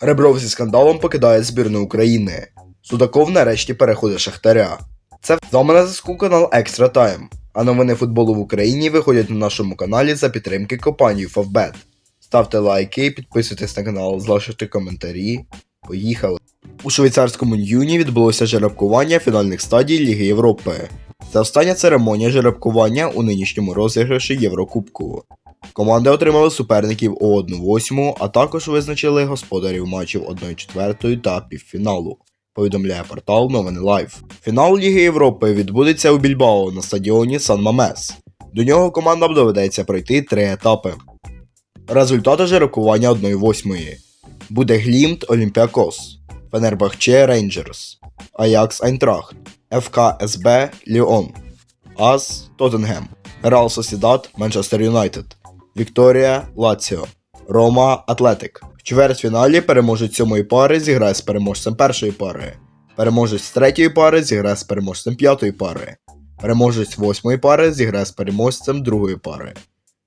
Ребров зі скандалом покидає збірну України. Судаков нарешті переходить Шахтаря. Це вдома на зв'язку канал Extra Time. А новини футболу в Україні виходять на нашому каналі за підтримки компанії Favbet. Ставте лайки, підписуйтесь на канал, залишайте коментарі. Поїхали! У швейцарському Ньюні відбулося жеребкування фінальних стадій Ліги Європи. Це остання церемонія жеребкування у нинішньому розіграші Єврокубку. Команди отримали суперників у 1-8, а також визначили господарів матчів 1-4 та півфіналу. Повідомляє портал Новини Лайв. Фінал Ліги Європи відбудеться у Більбао на стадіоні Сан Мамес. До нього командам доведеться пройти три етапи. Результати жеребкування 1-8. Буде Глімт Олімпіакос, Фенербахче Рейнджерс, Аякс Айнтрахт, ФК СБ Ліон, АС Тоттенгем, Реал Сосідат Манчестер Юнайтед, Вікторія Лаціо, Рома Атлетик. В чвертьфіналі переможець сьомої пари зіграє з переможцем першої пари. Переможець третьої пари зіграє з переможцем п'ятої пари. Переможець восьмої пари зіграє з переможцем другої пари.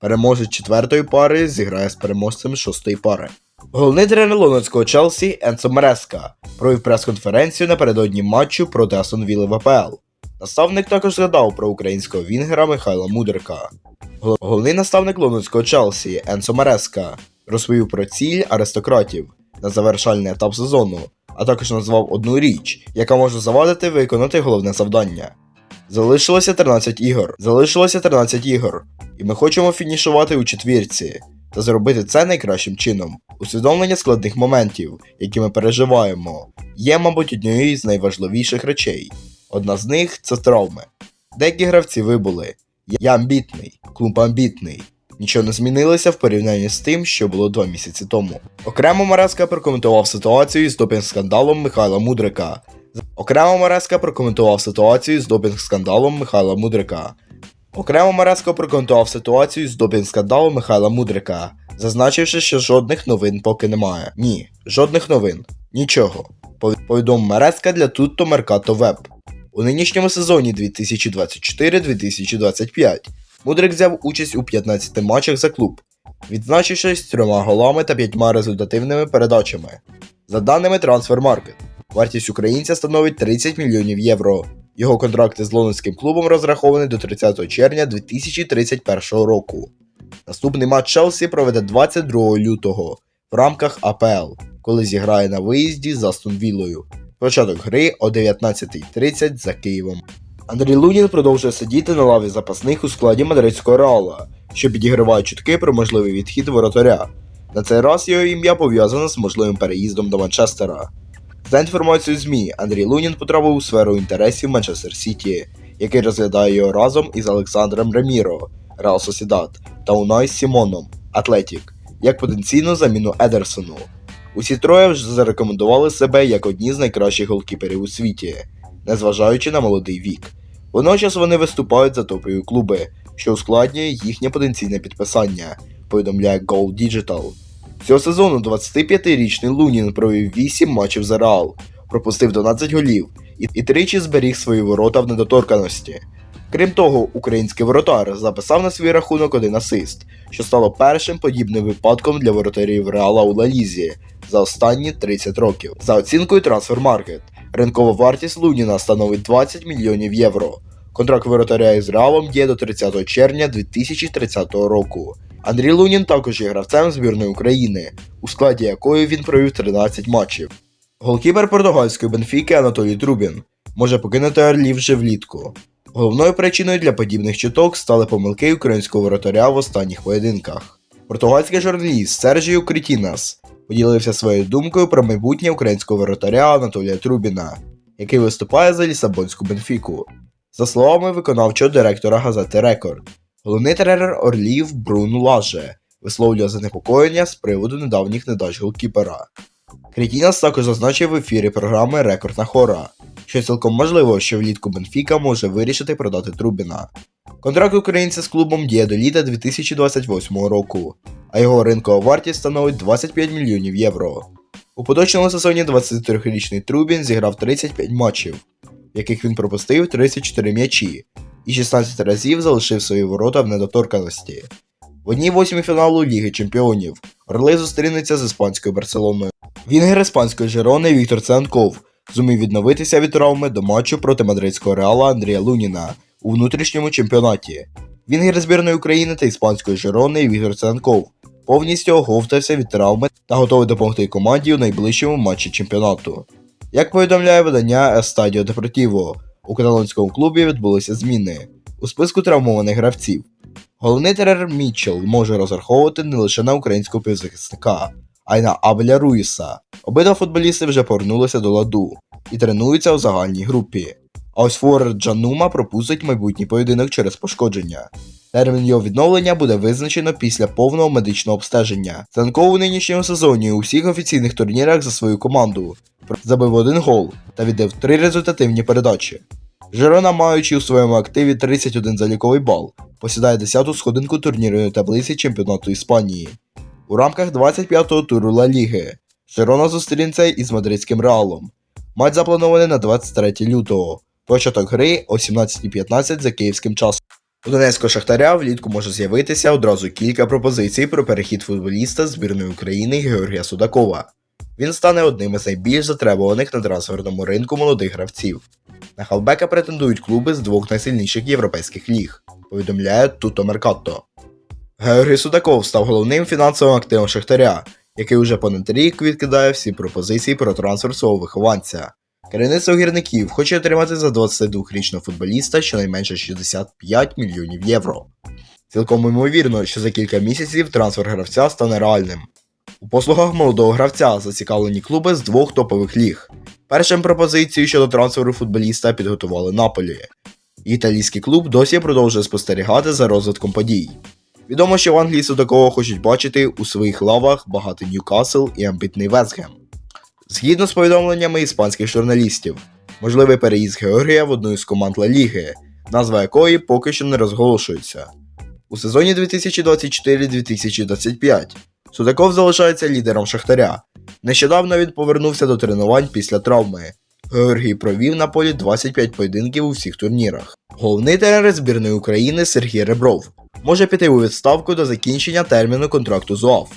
Переможець четвертої пари зіграє з переможцем шостої пари. Головний тренер лондонського Челсі Енсо Мереска провів прес-конференцію напередодні матчу проти Астон Вілли в АПЛ. Наставник також згадав про українського вінгера Михайла Мудрика. Гол- Головний наставник лондонського Челсі Енсо Мереска розповів про ціль аристократів на завершальний етап сезону, а також назвав одну річ, яка може завадити виконати головне завдання. Залишилося 13 ігор. Залишилося 13 ігор, і ми хочемо фінішувати у четвірці та зробити це найкращим чином. Усвідомлення складних моментів, які ми переживаємо, є, мабуть, однією з найважливіших речей. Одна з них це травми. Деякі гравці вибули. Я амбітний, клуб амбітний. Нічого не змінилося в порівнянні з тим, що було два місяці тому. Окремо Мареска прокоментував ситуацію з допінг-скандалом Михайла Мудрика. Окремо Мареска прокоментував ситуацію з допінг-скандалом Михайла Мудрика. Окремо Мареска прокоментував ситуацію з допінг-скандалом Михайла Мудрика, зазначивши, що жодних новин поки немає. Ні, жодних новин. Нічого. Пові- Повідомив Мареска для Tutto Mercato Web. У нинішньому сезоні 2024-2025 Мудрик взяв участь у 15 матчах за клуб, відзначившись трьома голами та п'ятьма результативними передачами. За даними Transfermarkt, вартість українця становить 30 мільйонів євро. Його контракт із лондонським клубом розрахований до 30 червня 2031 року. Наступний матч Челсі проведе 22 лютого в рамках АПЛ, коли зіграє на виїзді з Астон Віллою. Початок гри о 19.30 за Києвом. Андрій Лунін продовжує сидіти на лаві запасних у складі мадридського реала, що підігриває чутки про можливий відхід воротаря. На цей раз його ім'я пов'язане з можливим переїздом до Манчестера. За інформацією ЗМІ, Андрій Лунін потрапив у сферу інтересів Манчестер Сіті, який розглядає його разом із Олександром Реміро, Реал Сосідат та Унай Сімоном, Атлетік, як потенційну заміну Едерсону. Усі троє вже зарекомендували себе як одні з найкращих голкіперів у світі, незважаючи на молодий вік. Водночас вони виступають за топові клуби, що ускладнює їхнє потенційне підписання, повідомляє Goal Digital. Цього сезону 25-річний Лунін провів 8 матчів за Реал, пропустив 12 голів і, тричі зберіг свої ворота в недоторканості. Крім того, український воротар записав на свій рахунок один асист, що стало першим подібним випадком для воротарів Реала у Лалізі за останні 30 років. За оцінкою Transfermarkt, ринкова вартість Луніна становить 20 мільйонів євро. Контракт воротаря із Реалом є до 30 червня 2030 року. Андрій Лунін також є гравцем збірної України, у складі якої він провів 13 матчів. Голкіпер португальської Бенфіки Анатолій Трубін може покинути Орлів вже влітку. Головною причиною для подібних чуток стали помилки українського воротаря в останніх поєдинках. Португальський журналіст Сержіо Крітінас поділився своєю думкою про майбутнє українського воротаря Анатолія Трубіна, який виступає за Лісабонську Бенфіку. За словами виконавчого директора газети Рекорд, головний тренер Орлів Брун Лаже висловлює занепокоєння з приводу недавніх недач голкіпера. Крітінас також зазначив в ефірі програми Рекордна Хора, що цілком можливо, що влітку Бенфіка може вирішити продати Трубіна. Контракт українця з клубом діє до літа 2028 року, а його ринкова вартість становить 25 мільйонів євро. У поточному сезоні 23-річний Трубін зіграв 35 матчів, в яких він пропустив 34 м'ячі, і 16 разів залишив свої ворота в недоторканості. В одній восьмій фіналу Ліги Чемпіонів Орли зустрінеться з іспанською Барселоною. Вінгер іспанської Жерони Віктор Ценков зумів відновитися від травми до матчу проти мадридського реала Андрія Луніна у внутрішньому чемпіонаті. Вінгер збірної України та іспанської Жерони Віктор Ценков повністю оговтався від травми та готовий допомогти команді у найближчому матчі чемпіонату. Як повідомляє видання Estadio Deportivo, у каталонському клубі відбулися зміни у списку травмованих гравців. Головний тренер Мітчелл може розраховувати не лише на українського півзахисника, а й на Абеля Руїса. Обидва футболісти вже повернулися до ладу і тренуються у загальній групі. А ось Форер Джанума пропустить майбутній поєдинок через пошкодження. Термін його відновлення буде визначено після повного медичного обстеження. Цанков у нинішньому сезоні у всіх офіційних турнірах за свою команду забив один гол та віддав три результативні передачі. Жерона, маючи у своєму активі 31 заліковий бал, посідає 10-ту сходинку турнірної таблиці чемпіонату Іспанії. У рамках 25-го туру Ла Ліги Жерона зустрінеться із мадридським реалом. Матч запланований на 23 лютого. Початок гри о 17.15 за київським часом. У Донецького Шахтаря влітку може з'явитися одразу кілька пропозицій про перехід футболіста збірної України Георгія Судакова. Він стане одним із найбільш затребуваних на трансферному ринку молодих гравців. На халбека претендують клуби з двох найсильніших європейських ліг, повідомляє Туто Меркатто. Георгій Судаков став головним фінансовим активом Шахтаря, який уже понад рік відкидає всі пропозиції про трансфер свого вихованця. Керівництво гірників хоче отримати за 22-річного футболіста щонайменше 65 мільйонів євро. Цілком ймовірно, що за кілька місяців трансфер гравця стане реальним. У послугах молодого гравця зацікавлені клуби з двох топових ліг. Першим пропозицію щодо трансферу футболіста підготували Наполі. Італійський клуб досі продовжує спостерігати за розвитком подій. Відомо, що в Англії такого хочуть бачити у своїх лавах багатий Ньюкасл і амбітний Вестгем. Згідно з повідомленнями іспанських журналістів, можливий переїзд Георгія в одну із команд Ла Ліги, назва якої поки що не розголошується. У сезоні 2024-2025 Судаков залишається лідером Шахтаря. Нещодавно він повернувся до тренувань після травми. Георгій провів на полі 25 поєдинків у всіх турнірах. Головний тренер збірної України Сергій Ребров може піти у відставку до закінчення терміну контракту з УАФ.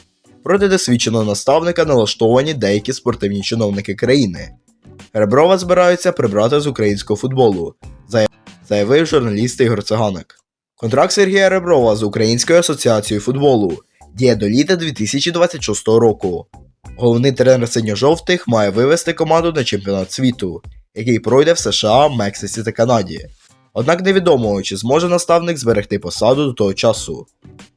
Проти досвідченого наставника налаштовані деякі спортивні чиновники країни. Реброва збираються прибрати з українського футболу, заявив журналіст Ігор Циганик. Контракт Сергія Реброва з Українською асоціацією футболу діє до літа 2026 року. Головний тренер синьо-жовтих має вивести команду на чемпіонат світу, який пройде в США, Мексиці та Канаді. Однак невідомо, чи зможе наставник зберегти посаду до того часу.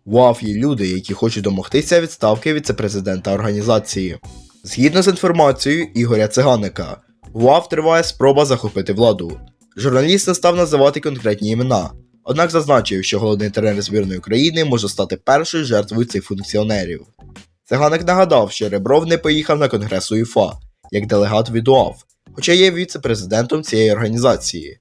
В УАФ є люди, які хочуть домогтися відставки віце-президента організації. Згідно з інформацією Ігоря Циганика, в УАФ триває спроба захопити владу. Журналіст не став називати конкретні імена, однак зазначив, що головний тренер збірної України може стати першою жертвою цих функціонерів. Циганик нагадав, що Ребров не поїхав на конгрес УЄФА як делегат від УАФ, хоча є віце-президентом цієї організації.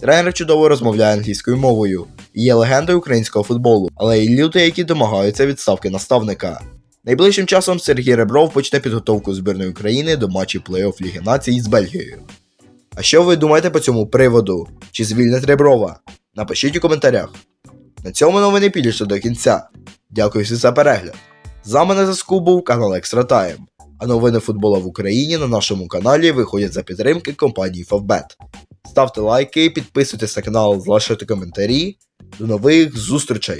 Тренер чудово розмовляє англійською мовою є легендою українського футболу, але й люди, які домагаються відставки наставника. Найближчим часом Сергій Ребров почне підготовку збірної України до матчів плей-офф Ліги Націй з Бельгією. А що ви думаєте по цьому приводу? Чи звільнять Реброва? Напишіть у коментарях. На цьому новини підійшли до кінця. Дякую всім за перегляд. З вами на зв'язку був канал Extra Time, а новини футбола в Україні на нашому каналі виходять за підтримки компанії Favbet. Ставте лайки, підписуйтесь на канал, залишайте коментарі. До нових зустрічей!